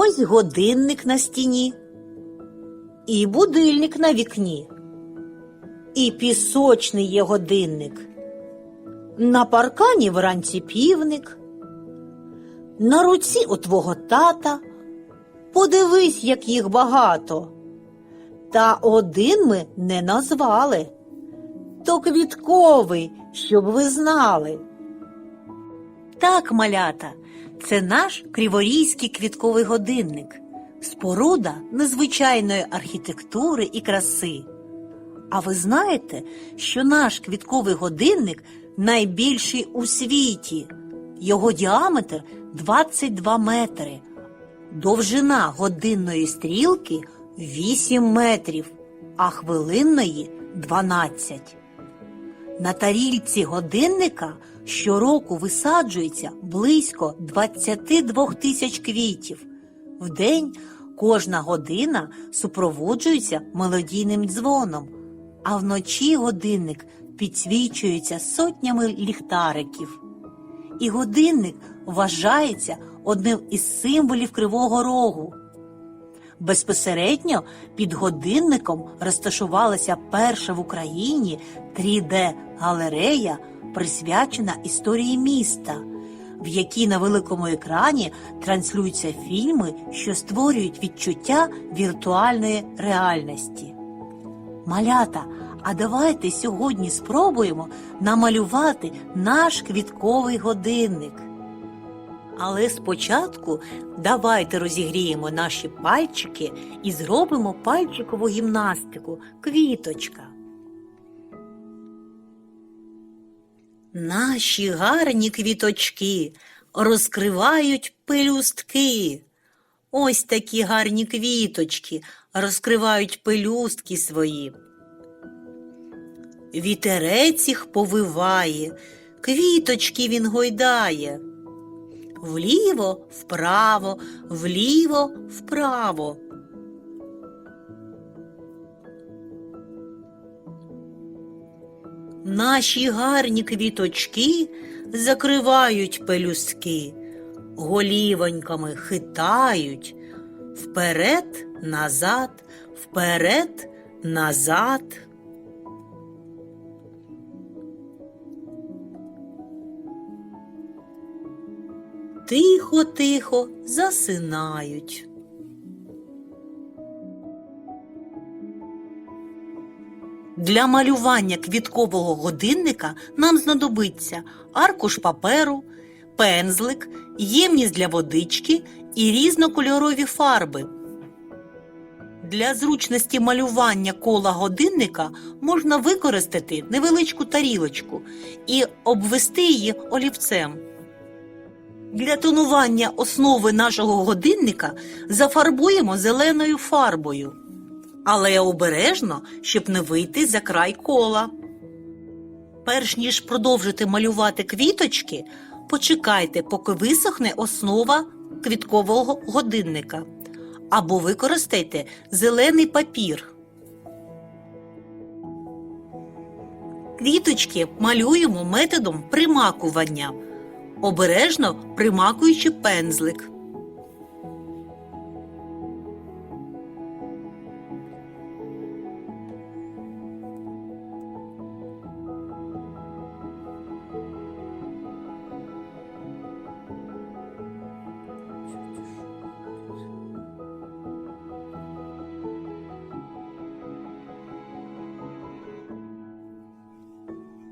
Ось годинник на стіні, і будильник на вікні, і пісочний є годинник. На паркані вранці півник, на руці у твого тата. Подивись, як їх багато. Та один ми не назвали. То квітковий, щоб ви знали. Так, малята, це наш криворізький квітковий годинник, споруда незвичайної архітектури і краси. А ви знаєте, що наш квітковий годинник найбільший у світі. Його діаметр 22 метри, довжина годинної стрілки 8 метрів, а хвилинної 12. На тарільці годинника щороку висаджується близько 22 тисяч квітів. Вдень кожна година супроводжується мелодійним дзвоном, а вночі годинник підсвічується сотнями ліхтариків. І годинник вважається одним із символів Кривого Рогу. Безпосередньо під годинником розташувалася перша в Україні 3D-галерея, присвячена історії міста, в якій на великому екрані транслюються фільми, що створюють відчуття віртуальної реальності. Малята, а давайте сьогодні спробуємо намалювати наш квітковий годинник. Але спочатку давайте розігріємо наші пальчики і зробимо пальчикову гімнастику квіточка. Наші гарні квіточки розкривають пелюстки. Ось такі гарні квіточки розкривають пелюстки свої. Вітерець їх повиває, квіточки він гойдає. Вліво, вправо, вліво, вправо. Наші гарні квіточки закривають пелюстки, голівоньками хитають вперед, назад, вперед, назад. Тихо-тихо засинають. Для малювання квіткового годинника нам знадобиться аркуш паперу, пензлик, ємність для водички і різнокольорові фарби. Для зручності малювання кола годинника можна використати невеличку тарілочку і обвести її олівцем. Для тонування основи нашого годинника зафарбуємо зеленою фарбою, але обережно, щоб не вийти за край кола. Перш ніж продовжити малювати квіточки, почекайте, поки висохне основа квіткового годинника, або використайте зелений папір. Квіточки малюємо методом примакування обережно примакуючи пензлик.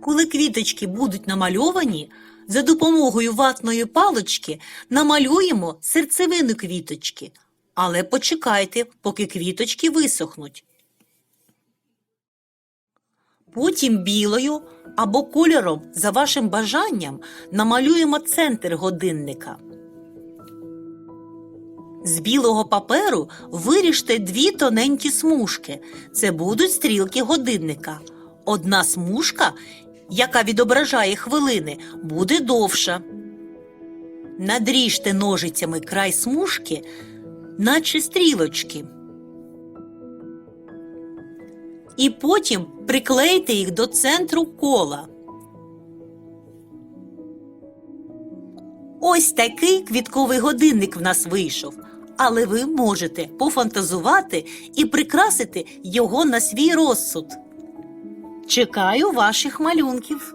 Коли квіточки будуть намальовані, за допомогою ватної палочки намалюємо серцевину квіточки, але почекайте, поки квіточки висохнуть. Потім білою або кольором за вашим бажанням намалюємо центр годинника. З білого паперу виріжте дві тоненькі смужки. Це будуть стрілки годинника. Одна смужка яка відображає хвилини, буде довша. Надріжте ножицями край смужки, наче стрілочки. І потім приклейте їх до центру кола. Ось такий квітковий годинник в нас вийшов. але ви можете пофантазувати і прикрасити його на свій розсуд. Чекаю ваших малюнків.